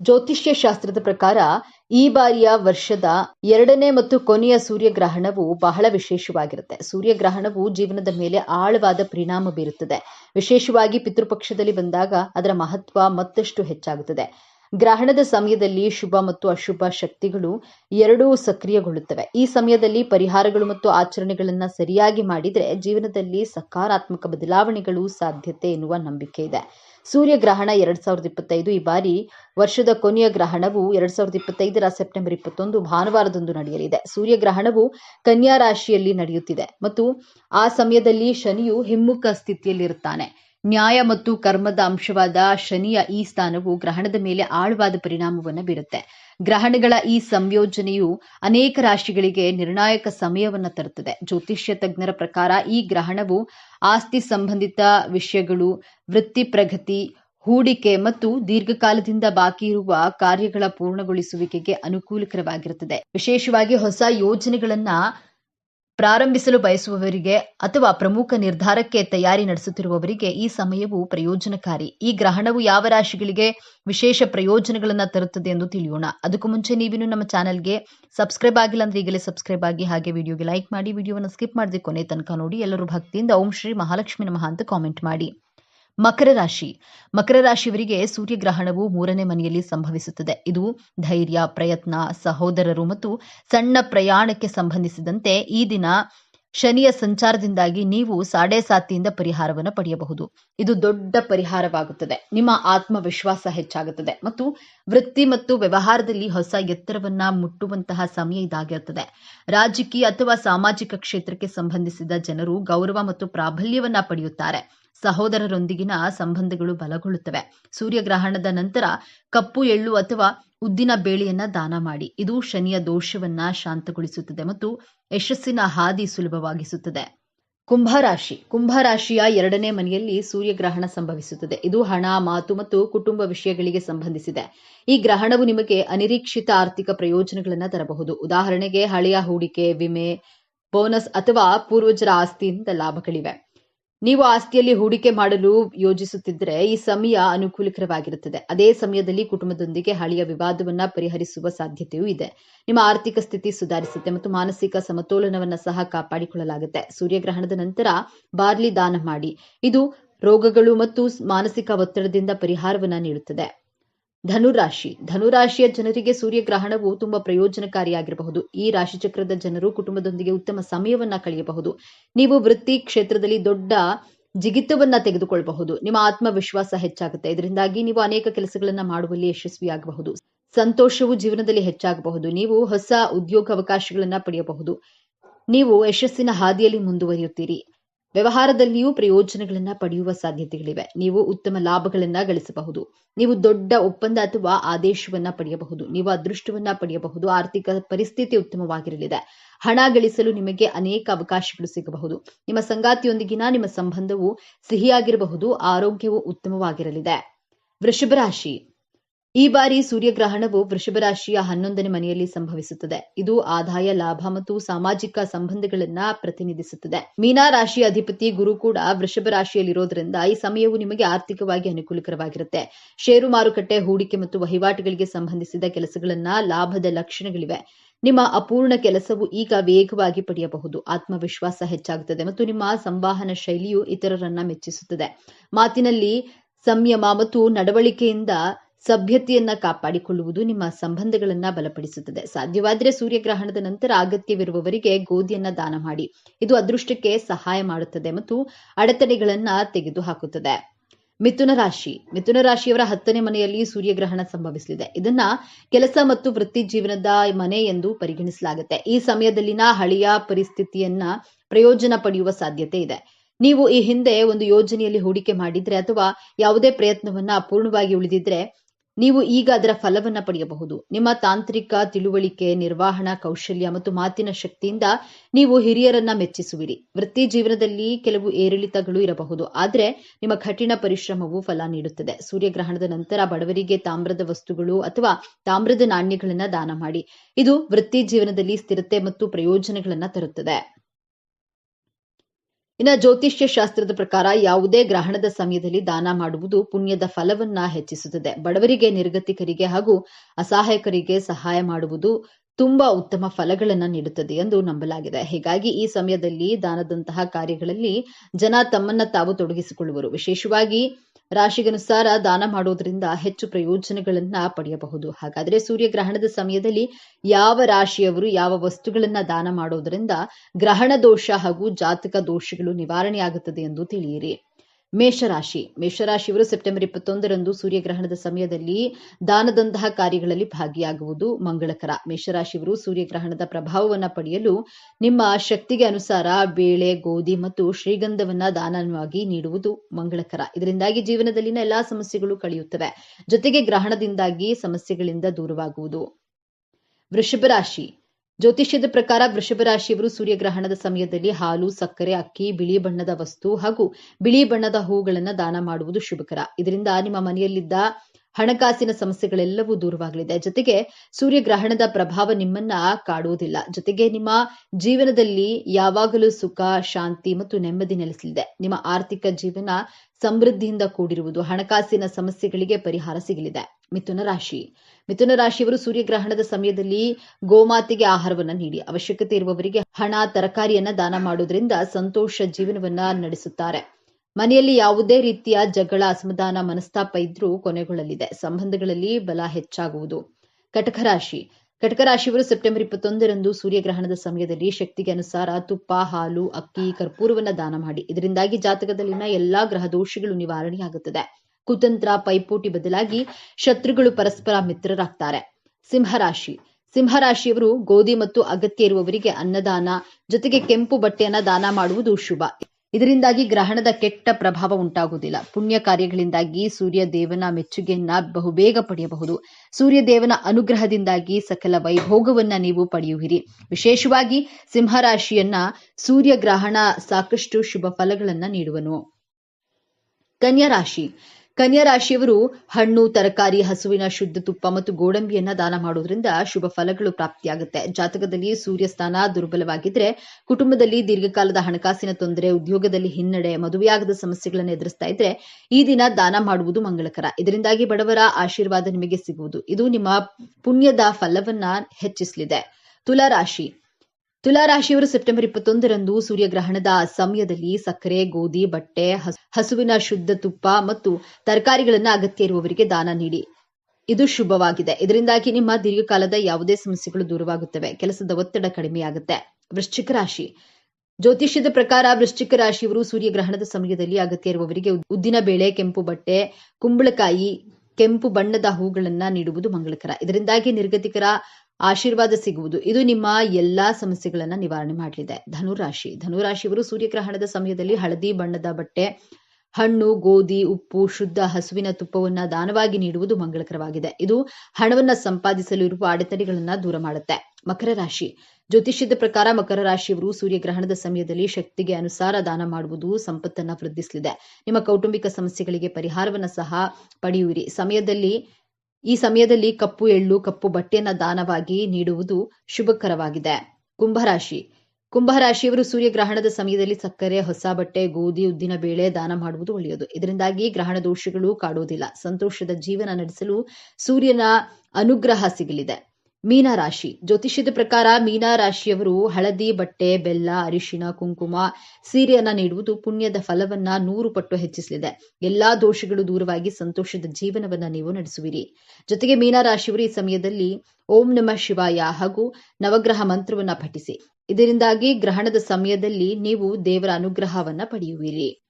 ಜ್ಯೋತಿಷ್ಯ ಶಾಸ್ತ್ರದ ಪ್ರಕಾರ ಈ ಬಾರಿಯ ವರ್ಷದ ಎರಡನೇ ಮತ್ತು ಕೊನೆಯ ಸೂರ್ಯಗ್ರಹಣವು ಬಹಳ ವಿಶೇಷವಾಗಿರುತ್ತೆ. ಸೂರ್ಯಗ್ರಹಣವು ಜೀವನದ ಮೇಲೆ ಆಳವಾದ ಪರಿಣಾಮ ಬೀರುತ್ತದೆ. ವಿಶೇಷವಾಗಿ ಪಿತೃಪಕ್ಷದಲ್ಲಿ ಬಂದಾಗ ಅದರ ಮಹತ್ವ ಮತ್ತಷ್ಟು ಹೆಚ್ಚಾಗುತ್ತದೆ. ಗ್ರಹಣದ ಸಮಯದಲ್ಲಿ ಶುಭ ಮತ್ತು ಅಶುಭ ಶಕ್ತಿಗಳು ಎರಡೂ ಸಕ್ರಿಯಗೊಳ್ಳುತ್ತವೆ. ಈ ಸಮಯದಲ್ಲಿ ಪರಿಹಾರಗಳು ಮತ್ತು ಆಚರಣೆಗಳನ್ನ ಸರಿಯಾಗಿ ಮಾಡಿದರೆ ಜೀವನದಲ್ಲಿ ಸಕಾರಾತ್ಮಕ ಬದಲಾವಣೆಗಳು ಸಾಧ್ಯತೆ ಎನ್ನುವ ನಂಬಿಕೆ ಇದೆ. ಸೂರ್ಯಗ್ರಹಣ ಎರಡ್ ಸಾವಿರದ ಇಪ್ಪತ್ತೈದು ಈ ಬಾರಿ ವರ್ಷದ ಕೊನೆಯ ಗ್ರಹಣವು ಎರಡ್ ಸಾವಿರದ ಇಪ್ಪತ್ತೈದರ ಸೆಪ್ಟೆಂಬರ್ ಇಪ್ಪತ್ತೊಂದು ಭಾನುವಾರದಂದು ನಡೆಯಲಿದೆ. ಸೂರ್ಯಗ್ರಹಣವು ಕನ್ಯಾ ರಾಶಿಯಲ್ಲಿ ನಡೆಯುತ್ತಿದೆ ಮತ್ತು ಆ ಸಮಯದಲ್ಲಿ ಶನಿಯು ಹಿಮ್ಮುಖ ಸ್ಥಿತಿಯಲ್ಲಿರುತ್ತಾನೆ. ನ್ಯಾಯ ಮತ್ತು ಕರ್ಮದ ಅಂಶವಾದ ಶನಿಯ ಈ ಸ್ಥಾನವು ಗ್ರಹಣದ ಮೇಲೆ ಆಳವಾದ ಪರಿಣಾಮವನ್ನು ಬೀರುತ್ತೆ. ಗ್ರಹಣಗಳ ಈ ಸಂಯೋಜನೆಯು ಅನೇಕ ರಾಶಿಗಳಿಗೆ ನಿರ್ಣಾಯಕ ಸಮಯವನ್ನು ತರುತ್ತದೆ. ಜ್ಯೋತಿಷ್ಯ ತಜ್ಞರ ಪ್ರಕಾರ ಈ ಗ್ರಹಣವು ಆಸ್ತಿ ಸಂಬಂಧಿತ ವಿಷಯಗಳು, ವೃತ್ತಿ ಪ್ರಗತಿ, ಹೂಡಿಕೆ ಮತ್ತು ದೀರ್ಘಕಾಲದಿಂದ ಬಾಕಿ ಇರುವ ಕಾರ್ಯಗಳ ಪೂರ್ಣಗೊಳಿಸುವಿಕೆಗೆ ಅನುಕೂಲಕರವಾಗಿರುತ್ತದೆ. ವಿಶೇಷವಾಗಿ ಹೊಸ ಯೋಜನೆಗಳನ್ನ ಪ್ರಾರಂಭಿಸಲು ಬಯಸುವವರಿಗೆ ಅಥವಾ ಪ್ರಮುಖ ನಿರ್ಧಾರಕ್ಕೆ ತಯಾರಿ ನಡೆಸುತ್ತಿರುವವರಿಗೆ ಈ ಸಮಯವು ಪ್ರಯೋಜನಕಾರಿ. ಈ ಗ್ರಹಣವು ಯಾವ ರಾಶಿಗಳಿಗೆ ವಿಶೇಷ ಪ್ರಯೋಜನಗಳನ್ನು ತರುತ್ತದೆ ಎಂದು ತಿಳಿಯೋಣ. ಅದಕ್ಕೂ ಮುಂಚೆ ನೀವಿನ್ನು ನಮ್ಮ ಚಾನೆಲ್ಗೆ ಸಬ್ಸ್ಕ್ರೈಬ್ ಆಗಿಲ್ಲ ಅಂದ್ರೆ ಈಗಲೇ ಸಬ್ಸ್ಕ್ರೈಬ್ ಆಗಿ ಹಾಗೆ ವಿಡಿಯೋಗೆ ಲೈಕ್ ಮಾಡಿ, ವಿಡಿಯೋವನ್ನು ಸ್ಕಿಪ್ ಮಾಡದೆ ಕೊನೆ ತನಕ ನೋಡಿ, ಎಲ್ಲರೂ ಭಕ್ತಿಯಿಂದ ಓಂ ಶ್ರೀ ಮಹಾಲಕ್ಷ್ಮಿ ನಮಃ ಅಂತ ಕಾಮೆಂಟ್ ಮಾಡಿ. ಮಕರ ರಾಶಿ. ಮಕರ ರಾಶಿಯವರಿಗೆ ಸೂರ್ಯಗ್ರಹಣವು ಮೂರನೇ ಮನೆಯಲ್ಲಿ ಸಂಭವಿಸುತ್ತದೆ. ಇದು ಧೈರ್ಯ, ಪ್ರಯತ್ನ, ಸಹೋದರರು ಮತ್ತು ಸಣ್ಣ ಪ್ರಯಾಣಕ್ಕೆ ಸಂಬಂಧಿಸಿದಂತೆ ಈ ದಿನ ಶನಿಯ ಸಂಚಾರದಿಂದಾಗಿ ನೀವು ಸಾಡೆ ಸಾತಿಯಿಂದ ಪರಿಹಾರವನ್ನು ಪಡೆಯಬಹುದು. ಇದು ದೊಡ್ಡ ಪರಿಹಾರವಾಗುತ್ತದೆ. ನಿಮ್ಮ ಆತ್ಮವಿಶ್ವಾಸ ಹೆಚ್ಚಾಗುತ್ತದೆ ಮತ್ತು ವೃತ್ತಿ ಮತ್ತು ವ್ಯವಹಾರದಲ್ಲಿ ಹೊಸ ಎತ್ತರವನ್ನ ಮುಟ್ಟುವಂತಹ ಸಮಯ ಇದಾಗಿರುತ್ತದೆ. ರಾಜಕೀಯ ಅಥವಾ ಸಾಮಾಜಿಕ ಕ್ಷೇತ್ರಕ್ಕೆ ಸಂಬಂಧಿಸಿದ ಜನರು ಗೌರವ ಮತ್ತು ಪ್ರಾಬಲ್ಯವನ್ನ ಪಡೆಯುತ್ತಾರೆ. ಸಹೋದರರೊಂದಿಗಿನ ಸಂಬಂಧಗಳು ಬಲಗೊಳ್ಳುತ್ತವೆ. ಸೂರ್ಯಗ್ರಹಣದ ನಂತರ ಕಪ್ಪು ಎಳ್ಳು ಅಥವಾ ಉದ್ದಿನ ಬೇಳೆಯನ್ನ ದಾನ ಮಾಡಿ. ಇದು ಶನಿಯ ದೋಷವನ್ನ ಶಾಂತಗೊಳಿಸುತ್ತದೆ ಮತ್ತು ಯಶಸ್ಸಿನ ಹಾದಿ ಸುಲಭವಾಗಿಸುತ್ತದೆ. ಕುಂಭರಾಶಿ. ಕುಂಭರಾಶಿಯ ಎರಡನೇ ಮನೆಯಲ್ಲಿ ಸೂರ್ಯಗ್ರಹಣ ಸಂಭವಿಸುತ್ತದೆ. ಇದು ಹಣ, ಮಾತು ಮತ್ತು ಕುಟುಂಬ ವಿಷಯಗಳಿಗೆ ಸಂಬಂಧಿಸಿದೆ. ಈ ಗ್ರಹಣವು ನಿಮಗೆ ಅನಿರೀಕ್ಷಿತ ಆರ್ಥಿಕ ಪ್ರಯೋಜನಗಳನ್ನು ತರಬಹುದು. ಉದಾಹರಣೆಗೆ ಹಳೆಯ ಹೂಡಿಕೆ, ವಿಮೆ, ಬೋನಸ್ ಅಥವಾ ಪೂರ್ವಜರ ಆಸ್ತಿಯಿಂದ ಲಾಭಗಳಿವೆ. ನೀವು ಆಸ್ತಿಯಲ್ಲಿ ಹೂಡಿಕೆ ಮಾಡಲು ಯೋಜಿಸುತ್ತಿದ್ದರೆ ಈ ಸಮಯ ಅನುಕೂಲಕರವಾಗಿರುತ್ತದೆ. ಅದೇ ಸಮಯದಲ್ಲಿ ಕುಟುಂಬದೊಂದಿಗೆ ಹಳೆಯ ವಿವಾದವನ್ನ ಪರಿಹರಿಸುವ ಸಾಧ್ಯತೆಯೂ ಇದೆ. ನಿಮ್ಮ ಆರ್ಥಿಕ ಸ್ಥಿತಿ ಸುಧಾರಿಸುತ್ತೆ ಮತ್ತು ಮಾನಸಿಕ ಸಮತೋಲನವನ್ನ ಸಹ ಕಾಪಾಡಿಕೊಳ್ಳಲಾಗುತ್ತೆ. ಸೂರ್ಯಗ್ರಹಣದ ನಂತರ ಬಾರ್ಲಿ ದಾನ ಮಾಡಿ. ಇದು ರೋಗಗಳು ಮತ್ತು ಮಾನಸಿಕ ಒತ್ತಡದಿಂದ ಪರಿಹಾರವನ್ನ ನೀಡುತ್ತದೆ. ಧನುರಾಶಿ. ಧನುರಾಶಿಯ ಜನರಿಗೆ ಸೂರ್ಯಗ್ರಹಣವು ತುಂಬಾ ಪ್ರಯೋಜನಕಾರಿಯಾಗಿರಬಹುದು. ಈ ರಾಶಿಚಕ್ರದ ಜನರು ಕುಟುಂಬದೊಂದಿಗೆ ಉತ್ತಮ ಸಮಯವನ್ನ ಕಳೆಯಬಹುದು. ನೀವು ವೃತ್ತಿ ಕ್ಷೇತ್ರದಲ್ಲಿ ದೊಡ್ಡ ಜಿಗಿತವನ್ನ ತೆಗೆದುಕೊಳ್ಳಬಹುದು ನಿಮ್ಮ ಆತ್ಮವಿಶ್ವಾಸ ಹೆಚ್ಚಾಗುತ್ತೆ. ಇದರಿಂದಾಗಿ ನೀವು ಅನೇಕ ಕೆಲಸಗಳನ್ನ ಮಾಡುವಲ್ಲಿ ಯಶಸ್ವಿಯಾಗಬಹುದು. ಸಂತೋಷವು ಜೀವನದಲ್ಲಿ ಹೆಚ್ಚಾಗಬಹುದು. ನೀವು ಹೊಸ ಉದ್ಯೋಗ ಅವಕಾಶಗಳನ್ನ ಪಡೆಯಬಹುದು. ನೀವು ಯಶಸ್ಸಿನ ಹಾದಿಯಲ್ಲಿ ಮುಂದುವರಿಯುತ್ತೀರಿ. ವ್ಯವಹಾರದಲ್ಲಿಯೂ ಪ್ರಯೋಜನಗಳನ್ನ ಪಡೆಯುವ ಸಾಧ್ಯತೆಗಳಿವೆ. ನೀವು ಉತ್ತಮ ಲಾಭಗಳನ್ನ ಗಳಿಸಬಹುದು. ನೀವು ದೊಡ್ಡ ಒಪ್ಪಂದ ಅಥವಾ ಆದೇಶವನ್ನ ಪಡೆಯಬಹುದು. ನೀವು ಅದೃಷ್ಟವನ್ನ ಪಡೆಯಬಹುದು. ಆರ್ಥಿಕ ಪರಿಸ್ಥಿತಿ ಉತ್ತಮವಾಗಿರಲಿದೆ. ಹಣ ಗಳಿಸಲು ನಿಮಗೆ ಅನೇಕ ಅವಕಾಶಗಳು ಸಿಗಬಹುದು. ನಿಮ್ಮ ಸಂಗಾತಿಯೊಂದಿಗಿನ ನಿಮ್ಮ ಸಂಬಂಧವು ಸಿಹಿಯಾಗಿರಬಹುದು. ಆರೋಗ್ಯವು ಉತ್ತಮವಾಗಿರಲಿದೆ. ವೃಷಭ ರಾಶಿ. ಈ ಬಾರಿ ಸೂರ್ಯಗ್ರಹಣವು ವೃಷಭ ರಾಶಿಯ ಹನ್ನೊಂದನೇ ಮನೆಯಲ್ಲಿ ಸಂಭವಿಸುತ್ತದೆ. ಇದು ಆದಾಯ, ಲಾಭ ಮತ್ತು ಸಾಮಾಜಿಕ ಸಂಬಂಧಗಳನ್ನ ಪ್ರತಿನಿಧಿಸುತ್ತದೆ. ಮೀನಾ ರಾಶಿಯ ಅಧಿಪತಿ ಗುರು ಕೂಡ ವೃಷಭ ರಾಶಿಯಲ್ಲಿರೋದ್ರಿಂದ ಈ ಸಮಯವು ನಿಮಗೆ ಆರ್ಥಿಕವಾಗಿ ಅನುಕೂಲಕರವಾಗಿರುತ್ತೆ. ಷೇರು ಮಾರುಕಟ್ಟೆ, ಹೂಡಿಕೆ ಮತ್ತು ವಹಿವಾಟುಗಳಿಗೆ ಸಂಬಂಧಿಸಿದ ಕೆಲಸಗಳನ್ನ ಲಾಭದ ಲಕ್ಷಣಗಳಿವೆ. ನಿಮ್ಮ ಅಪೂರ್ಣ ಕೆಲಸವು ಈಗ ವೇಗವಾಗಿ ಪಡೆಯಬಹುದು. ಆತ್ಮವಿಶ್ವಾಸ ಹೆಚ್ಚಾಗುತ್ತದೆ ಮತ್ತು ನಿಮ್ಮ ಸಂವಹನ ಶೈಲಿಯು ಇತರರನ್ನ ಮೆಚ್ಚಿಸುತ್ತದೆ. ಮಾತಿನಲ್ಲಿ ಸಂಯಮ ಮತ್ತು ನಡವಳಿಕೆಯಿಂದ ಸಭ್ಯತೆಯನ್ನ ಕಾಪಾಡಿಕೊಳ್ಳುವುದು ನಿಮ್ಮ ಸಂಬಂಧಗಳನ್ನ ಬಲಪಡಿಸುತ್ತದೆ. ಸಾಧ್ಯವಾದರೆ ಸೂರ್ಯಗ್ರಹಣದ ನಂತರ ಅಗತ್ಯವಿರುವವರಿಗೆ ಗೋಧಿಯನ್ನ ದಾನ ಮಾಡಿ. ಇದು ಅದೃಷ್ಟಕ್ಕೆ ಸಹಾಯ ಮಾಡುತ್ತದೆ ಮತ್ತು ಅಡೆತಡೆಗಳನ್ನ ತೆಗೆದುಹಾಕುತ್ತದೆ. ಮಿಥುನ ರಾಶಿ. ಮಿಥುನ ರಾಶಿಯವರ ಹತ್ತನೇ ಮನೆಯಲ್ಲಿ ಸೂರ್ಯಗ್ರಹಣ ಸಂಭವಿಸಲಿದೆ. ಇದನ್ನ ಕೆಲಸ ಮತ್ತು ವೃತ್ತಿ ಜೀವನದ ಮನೆ ಎಂದು ಪರಿಗಣಿಸಲಾಗುತ್ತೆ. ಈ ಸಮಯದಲ್ಲಿನ ಹಳೆಯ ಪರಿಸ್ಥಿತಿಯನ್ನ ಪ್ರಯೋಜನ ಪಡೆಯುವ ಸಾಧ್ಯತೆ ಇದೆ. ನೀವು ಈ ಹಿಂದೆ ಒಂದು ಯೋಜನೆಯಲ್ಲಿ ಹೂಡಿಕೆ ಮಾಡಿದ್ರೆ ಅಥವಾ ಯಾವುದೇ ಪ್ರಯತ್ನವನ್ನ ಅಪೂರ್ಣವಾಗಿ ಉಳಿದಿದ್ರೆ ನೀವು ಈಗ ಅದರ ಫಲವನ್ನು ಪಡೆಯಬಹುದು. ನಿಮ್ಮ ತಾಂತ್ರಿಕ ತಿಳುವಳಿಕೆ, ನಿರ್ವಹಣಾ ಕೌಶಲ್ಯ ಮತ್ತು ಮಾತಿನ ಶಕ್ತಿಯಿಂದ ನೀವು ಹಿರಿಯರನ್ನ ಮೆಚ್ಚಿಸುವಿರಿ. ವೃತ್ತಿ ಜೀವನದಲ್ಲಿ ಕೆಲವು ಏರಿಳಿತಗಳು ಇರಬಹುದು. ಆದರೆ ನಿಮ್ಮ ಕಠಿಣ ಪರಿಶ್ರಮವು ಫಲ ನೀಡುತ್ತದೆ. ಸೂರ್ಯಗ್ರಹಣದ ನಂತರ ಬಡವರಿಗೆ ತಾಮ್ರದ ವಸ್ತುಗಳು ಅಥವಾ ತಾಮ್ರದ ನಾಣ್ಯಗಳನ್ನ ದಾನ ಮಾಡಿ. ಇದು ವೃತ್ತಿ ಜೀವನದಲ್ಲಿ ಸ್ಥಿರತೆ ಮತ್ತು ಪ್ರಯೋಜನಗಳನ್ನ ತರುತ್ತದೆ. ಇನ್ನು ಜ್ಯೋತಿಷ್ಯ ಶಾಸ್ತ್ರದ ಪ್ರಕಾರ ಯಾವುದೇ ಗ್ರಹಣದ ಸಮಯದಲ್ಲಿ ದಾನ ಮಾಡುವುದು ಪುಣ್ಯದ ಫಲವನ್ನ ಹೆಚ್ಚಿಸುತ್ತದೆ. ಬಡವರಿಗೆ, ನಿರ್ಗತಿಕರಿಗೆ ಹಾಗೂ ಅಸಹಾಯಕರಿಗೆ ಸಹಾಯ ಮಾಡುವುದು ತುಂಬಾ ಉತ್ತಮ ಫಲಗಳನ್ನ ನೀಡುತ್ತದೆ ಎಂದು ನಂಬಲಾಗಿದೆ. ಹೀಗಾಗಿ ಈ ಸಮಯದಲ್ಲಿ ದಾನದಂತಹ ಕಾರ್ಯಗಳಲ್ಲಿ ಜನ ತಮ್ಮನ್ನ ತಾವು ತೊಡಗಿಸಿಕೊಳ್ಳುವರು. ವಿಶೇಷವಾಗಿ ರಾಶಿಗನುಸಾರ ದಾನ ಮಾಡೋದ್ರಿಂದ ಹೆಚ್ಚು ಪ್ರಯೋಜನಗಳನ್ನ ಪಡೆಯಬಹುದು. ಹಾಗಾದ್ರೆ ಸೂರ್ಯಗ್ರಹಣದ ಸಮಯದಲ್ಲಿ ಯಾವ ರಾಶಿಯವರು ಯಾವ ವಸ್ತುಗಳನ್ನ ದಾನ ಮಾಡೋದ್ರಿಂದ ಗ್ರಹಣ ದೋಷ ಹಾಗೂ ಜಾತಕ ದೋಷಗಳು ನಿವಾರಣೆಯಾಗುತ್ತದೆ ಎಂದು ತಿಳಿಯಿರಿ. ಮೇಷರಾಶಿ. ಮೇಷರಾಶಿಯವರು ಸೆಪ್ಟೆಂಬರ್ ಇಪ್ಪತ್ತೊಂದರಂದು ಸೂರ್ಯಗ್ರಹಣದ ಸಮಯದಲ್ಲಿ ದಾನದಂತಹ ಕಾರ್ಯಗಳಲ್ಲಿ ಭಾಗಿಯಾಗುವುದು ಮಂಗಳಕರ. ಮೇಷರಾಶಿಯವರು ಸೂರ್ಯಗ್ರಹಣದ ಪ್ರಭಾವವನ್ನ ಪಡೆಯಲು ನಿಮ್ಮ ಶಕ್ತಿಗೆ ಅನುಸಾರ ಬೇಳೆ, ಗೋಧಿ ಮತ್ತು ಶ್ರೀಗಂಧವನ್ನ ದಾನವಾಗಿ ನೀಡುವುದು ಮಂಗಳಕರ. ಇದರಿಂದಾಗಿ ಜೀವನದಲ್ಲಿನ ಎಲ್ಲಾ ಸಮಸ್ಯೆಗಳು ಕಳೆಯುತ್ತವೆ. ಜೊತೆಗೆ ಗ್ರಹಣದಿಂದಾಗಿ ಸಮಸ್ಯೆಗಳಿಂದ ದೂರವಾಗುವುದು. ವೃಷಭ ರಾಶಿ ಜ್ಯೋತಿಷ್ಯದ ಪ್ರಕಾರ ವೃಷಭ ರಾಶಿಯವರು ಸೂರ್ಯಗ್ರಹಣದ ಸಮಯದಲ್ಲಿ ಹಾಲು, ಸಕ್ಕರೆ, ಅಕ್ಕಿ, ಬಿಳಿ ಬಣ್ಣದ ವಸ್ತು ಹಾಗೂ ಬಿಳಿ ಬಣ್ಣದ ಹೂಗಳನ್ನು ದಾನ ಮಾಡುವುದು ಶುಭಕರ. ಇದರಿಂದ ನಿಮ್ಮ ಮನೆಯಲ್ಲಿದ್ದ ಹಣಕಾಸಿನ ಸಮಸ್ಯೆಗಳೆಲ್ಲವೂ ದೂರವಾಗಲಿದೆ. ಜೊತೆಗೆ ಸೂರ್ಯಗ್ರಹಣದ ಪ್ರಭಾವ ನಿಮ್ಮನ್ನ ಕಾಡುವುದಿಲ್ಲ. ಜೊತೆಗೆ ನಿಮ್ಮ ಜೀವನದಲ್ಲಿ ಯಾವಾಗಲೂ ಸುಖ, ಶಾಂತಿ ಮತ್ತು ನೆಮ್ಮದಿ ನೆಲೆಸಲಿದೆ. ನಿಮ್ಮ ಆರ್ಥಿಕ ಜೀವನ ಸಮೃದ್ಧಿಯಿಂದ ಕೂಡಿರುವುದು ಹಣಕಾಸಿನ ಸಮಸ್ಯೆಗಳಿಗೆ ಪರಿಹಾರ ಸಿಗಲಿದೆ. ಮಿಥುನ ರಾಶಿ. ಮಿಥುನ ರಾಶಿಯವರು ಸೂರ್ಯಗ್ರಹಣದ ಸಮಯದಲ್ಲಿ ಗೋಮಾತೆಗೆ ಆಹಾರವನ್ನ ನೀಡಿ, ಅವಶ್ಯಕತೆ ಇರುವವರಿಗೆ ಹಣ, ತರಕಾರಿಯನ್ನ ದಾನ ಮಾಡೋದ್ರಿಂದ ಸಂತೋಷ ಜೀವನವನ್ನ ನಡೆಸುತ್ತಾರೆ. ಮನೆಯಲ್ಲಿ ಯಾವುದೇ ರೀತಿಯ ಜಗಳ, ಅಸಮಾಧಾನ ಮನಸ್ತಾಪ ಇದ್ರೂ ಕೊನೆಗೊಳ್ಳಲಿದೆ. ಸಂಬಂಧಗಳಲ್ಲಿ ಬಲ ಹೆಚ್ಚಾಗುವುದು. ಕಟಕ ರಾಶಿ. ಕಟಕ ರಾಶಿಯವರು ಸೆಪ್ಟೆಂಬರ್ ಇಪ್ಪತ್ತೊಂದರಂದು ಸೂರ್ಯಗ್ರಹಣದ ಸಮಯದಲ್ಲಿ ಶಕ್ತಿಗೆ ಅನುಸಾರ ತುಪ್ಪ, ಹಾಲು, ಅಕ್ಕಿ, ಕರ್ಪೂರವನ್ನ ದಾನ ಮಾಡಿ. ಇದರಿಂದಾಗಿ ಜಾತಕದಲ್ಲಿನ ಎಲ್ಲಾ ಗ್ರಹ ದೋಷಗಳು ನಿವಾರಣೆಯಾಗುತ್ತದೆ. ಕುತಂತ್ರ, ಪೈಪೋಟಿ ಬದಲಾಗಿ ಶತ್ರುಗಳು ಪರಸ್ಪರ ಮಿತ್ರರಾಗ್ತಾರೆ. ಸಿಂಹರಾಶಿ ಸಿಂಹರಾಶಿಯವರು ಗೋಧಿ ಮತ್ತು ಅಗತ್ಯ ಇರುವವರಿಗೆ ಅನ್ನದಾನ, ಜೊತೆಗೆ ಕೆಂಪು ಬಟ್ಟೆಯನ್ನ ದಾನ ಮಾಡುವುದು ಶುಭ. ಇದರಿಂದಾಗಿ ಗ್ರಹಣದ ಕೆಟ್ಟ ಪ್ರಭಾವ ಉಂಟಾಗುವುದಿಲ್ಲ. ಪುಣ್ಯ ಕಾರ್ಯಗಳಿಂದಾಗಿ ಸೂರ್ಯ ದೇವನ ಮೆಚ್ಚುಗೆಯನ್ನ ಬಹುಬೇಗ ಪಡೆಯಬಹುದು. ಸೂರ್ಯ ದೇವನ ಅನುಗ್ರಹದಿಂದಾಗಿ ಸಕಲ ವೈಭೋಗವನ್ನ ನೀವು ಪಡೆಯುವಿರಿ. ವಿಶೇಷವಾಗಿ ಸಿಂಹರಾಶಿಯನ್ನ ಸೂರ್ಯ ಗ್ರಹಣ ಸಾಕಷ್ಟು ಶುಭ ಫಲಗಳನ್ನ ನೀಡುವನು. ಕನ್ಯಾ ರಾಶಿ. ಕನ್ಯಾ ರಾಶಿಯವರು ಹಣ್ಣು, ತರಕಾರಿ, ಹಸುವಿನ ಶುದ್ಧ ತುಪ್ಪ ಮತ್ತು ಗೋಡಂಬಿಯನ್ನ ದಾನ ಮಾಡೋದ್ರಿಂದ ಶುಭ ಫಲಗಳು ಪ್ರಾಪ್ತಿಯಾಗುತ್ತೆ. ಜಾತಕದಲ್ಲಿ ಸೂರ್ಯಸ್ಥಾನ ದುರ್ಬಲವಾಗಿದ್ರೆ ಕುಟುಂಬದಲ್ಲಿ ದೀರ್ಘಕಾಲದ ಹಣಕಾಸಿನ ತೊಂದರೆ, ಉದ್ಯೋಗದಲ್ಲಿ ಹಿನ್ನಡೆ, ಮದುವೆಯಾಗದ ಸಮಸ್ಯೆಗಳನ್ನು ಎದುರಿಸ್ತಾ ಇದ್ರೆ ಈ ದಿನ ದಾನ ಮಾಡುವುದು ಮಂಗಳಕರ. ಇದರಿಂದಾಗಿ ಬಡವರ ಆಶೀರ್ವಾದ ನಿಮಗೆ ಸಿಗುವುದು. ಇದು ನಿಮ್ಮ ಪುಣ್ಯದ ಫಲವನ್ನ ಹೆಚ್ಚಿಸಲಿದೆ. ತುಲಾ ರಾಶಿ ತುಲಾ ರಾಶಿಯವರು ಸೆಪ್ಟೆಂಬರ್ ಇಪ್ಪತ್ತೊಂದರಂದು ಸೂರ್ಯಗ್ರಹಣದ ಸಮಯದಲ್ಲಿ ಸಕ್ಕರೆ, ಗೋಧಿ, ಬಟ್ಟೆ ಹಸುವಿನ ಶುದ್ಧ ತುಪ್ಪ ಮತ್ತು ತರಕಾರಿಗಳನ್ನು ಅಗತ್ಯ ಇರುವವರಿಗೆ ದಾನ ನೀಡಿ. ಇದು ಶುಭವಾಗಿದೆ. ಇದರಿಂದಾಗಿ ನಿಮ್ಮ ದೀರ್ಘಕಾಲದ ಯಾವುದೇ ಸಮಸ್ಯೆಗಳು ದೂರವಾಗುತ್ತವೆ. ಕೆಲಸದ ಒತ್ತಡ ಕಡಿಮೆಯಾಗುತ್ತೆ. ವೃಶ್ಚಿಕ ರಾಶಿ. ಜ್ಯೋತಿಷ್ಯದ ಪ್ರಕಾರ ವೃಶ್ಚಿಕ ರಾಶಿಯವರು ಸೂರ್ಯಗ್ರಹಣದ ಸಮಯದಲ್ಲಿ ಅಗತ್ಯ ಇರುವವರಿಗೆ ಉದ್ದಿನ ಬೇಳೆ, ಕೆಂಪು ಬಟ್ಟೆ, ಕುಂಬಳಕಾಯಿ, ಕೆಂಪು ಬಣ್ಣದ ಹೂಗಳನ್ನ ನೀಡುವುದು ಮಂಗಳಕರ. ಇದರಿಂದಾಗಿ ನಿರ್ಗತಿಕರ ಆಶೀರ್ವಾದ ಸಿಗುವುದು. ಇದು ನಿಮ್ಮ ಎಲ್ಲಾ ಸಮಸ್ಯೆಗಳನ್ನ ನಿವಾರಣೆ ಮಾಡಲಿದೆ. ಧನುರಾಶಿ. ಧನುರಾಶಿಯವರು ಸೂರ್ಯಗ್ರಹಣದ ಸಮಯದಲ್ಲಿ ಹಳದಿ ಬಣ್ಣದ ಬಟ್ಟೆ, ಹಣ್ಣು, ಗೋಧಿ, ಉಪ್ಪು, ಶುದ್ಧ ಹಸುವಿನ ತುಪ್ಪವನ್ನ ದಾನವಾಗಿ ನೀಡುವುದು ಮಂಗಳಕರವಾಗಿದೆ. ಇದು ಹಣವನ್ನ ಸಂಪಾದಿಸಲು ಇರುವ ಅಡೆತಡೆಗಳನ್ನ ದೂರ ಮಾಡುತ್ತೆ. ಮಕರ ರಾಶಿ. ಜ್ಯೋತಿಷ್ಯದ ಪ್ರಕಾರ ಮಕರ ರಾಶಿಯವರು ಸೂರ್ಯಗ್ರಹಣದ ಸಮಯದಲ್ಲಿ ಶಕ್ತಿಗೆ ಅನುಸಾರ ದಾನ ಮಾಡುವುದು ಸಂಪತ್ತನ್ನ ವೃದ್ಧಿಸಲಿದೆ. ನಿಮ್ಮ ಕೌಟುಂಬಿಕ ಸಮಸ್ಯೆಗಳಿಗೆ ಪರಿಹಾರವನ್ನ ಸಹ ಪಡೆಯುವಿರಿ. ಸಮಯದಲ್ಲಿ ಈ ಸಮಯದಲ್ಲಿ ಕಪ್ಪು ಎಳ್ಳು, ಕಪ್ಪು ಬಟ್ಟೆಯನ್ನ ದಾನವಾಗಿ ನೀಡುವುದು ಶುಭಕರವಾಗಿದೆ. ಕುಂಭರಾಶಿ. ಕುಂಭರಾಶಿಯವರು ಸೂರ್ಯಗ್ರಹಣದ ಸಮಯದಲ್ಲಿ ಸಕ್ಕರೆ, ಹೊಸ ಬಟ್ಟೆ, ಗೋಧಿ, ಉದ್ದಿನ ಬೇಳೆ ದಾನ ಮಾಡುವುದು ಒಳ್ಳೆಯದು. ಇದರಿಂದಾಗಿ ಗ್ರಹಣ ದೋಷಗಳು ಕಾಡುವುದಿಲ್ಲ. ಸಂತೋಷದ ಜೀವನ ನಡೆಸಲು ಸೂರ್ಯನ ಅನುಗ್ರಹ ಸಿಗಲಿದೆ. ಮೀನ ರಾಶಿ. ಜ್ಯೋತಿಷ್ಯದ ಪ್ರಕಾರ ಮೀನ ರಾಶಿಯವರು ಹಳದಿ ಬಟ್ಟೆ, ಬೆಲ್ಲ ಅರಿಶಿನ ಕುಂಕುಮ, ಸೀರೆಯನ್ನ ನೀಡುವುದು ಪುಣ್ಯದ ಫಲವನ್ನ ನೂರು ಪಟ್ಟು ಹೆಚ್ಚಿಸಲಿದೆ. ಎಲ್ಲಾ ದೋಷಗಳು ದೂರವಾಗಿ ಸಂತೋಷದ ಜೀವನವನ್ನ ನೀವು ನಡೆಸುವಿರಿ. ಜೊತೆಗೆ ಮೀನ ರಾಶಿಯವರು ಈ ಸಮಯದಲ್ಲಿ ಓಂ ನಮಃ ಶಿವಾಯ ಹಾಗೂ ನವಗ್ರಹ ಮಂತ್ರವನ್ನ ಪಠಿಸಿ. ಇದರಿಂದಾಗಿ ಗ್ರಹಣದ ಸಮಯದಲ್ಲಿ ನೀವು ದೇವರ ಅನುಗ್ರಹವನ್ನ ಪಡೆಯುವಿರಿ.